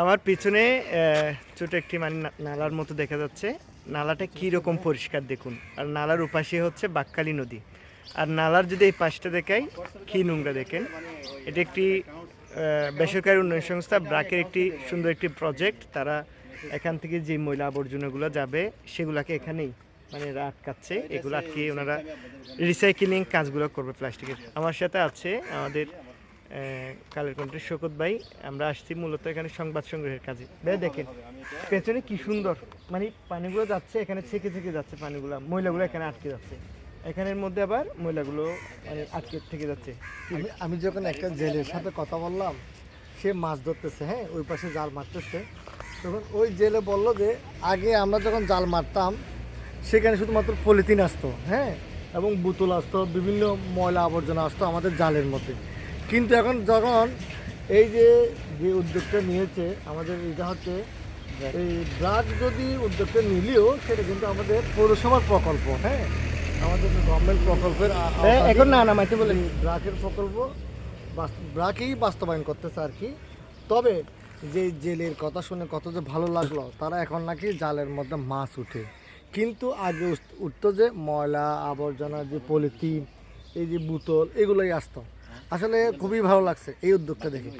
আমার পিছনে ছোট একটি মানে নালার মতো দেখা যাচ্ছে। নালাটা কি রকম পরিষ্কার দেখুন। আর নালার উপাশে হচ্ছে বাক্কালি নদী। আর নালার যদি এই পাশটা দেখাই, কি নোংরা দেখেন? এটা একটি বেসরকারি উন্নয়ন সংস্থা ব্রাকের একটি সুন্দর একটি প্রজেক্ট। তারা এখান থেকে যে ময়লা আবর্জনাগুলো যাবে, সেগুলাকে এখানেই মানে আটকাচ্ছে। এগুলো আটকে ওনারা রিসাইকেলিং কাজগুলো করবে প্লাস্টিকের আমার সাথে আছে আমাদের কালের কণ্ঠের শকত ভাই, আমরা আসছি মূলত এখানে সংবাদ সংগ্রহের কাজে। ভাই, দেখেন, পেছনে কি সুন্দর মানে পানিগুলো যাচ্ছে, এখানে ছেঁকে ছেঁকে যাচ্ছে পানিগুলো, ময়লাগুলো এখানে আটকে যাচ্ছে। এখানের মধ্যে আবার ময়লাগুলো মানে আটকে থেকে যাচ্ছে। আমি যখন একটা জেলের সাথে কথা বললাম, সে মাছ ধরতেছে হ্যাঁ ওই পাশে জাল মারতেছে। তখন ওই জেলে বলল যে, আগে আমরা যখন জাল মারতাম, সেখানে শুধুমাত্র পলিথিন আসতো হ্যাঁ এবং বোতল আসতো, বিভিন্ন ময়লা আবর্জনা আসতো আমাদের জালের মধ্যে। কিন্তু এখন যখন এই যে যে উদ্যোগটা নিয়েছে আমাদের এটা হচ্ছে এই ব্রাক যদি উদ্যোগটা নিলেও সেটা কিন্তু আমাদের পৌরসভার প্রকল্প হ্যাঁ? আমাদের গভর্নমেন্ট প্রকল্পের হ্যাঁ, এখন না নামাইতে বলে। এই ব্রাকের প্রকল্প ব্রাকেই বাস্তবায়ন করতেছে আর কি। তবে যে জেলের কথা শুনে কত যে ভালো লাগল তারা এখন নাকি জালের মধ্যে মাছ উঠে। কিন্তু আগে উঠতো যে ময়লা আবর্জনা যে পলিথিন এই যে বোতল এগুলোই আসতো। আসলে খুবই ভালো লাগছে এই উদ্যোগটা দেখে।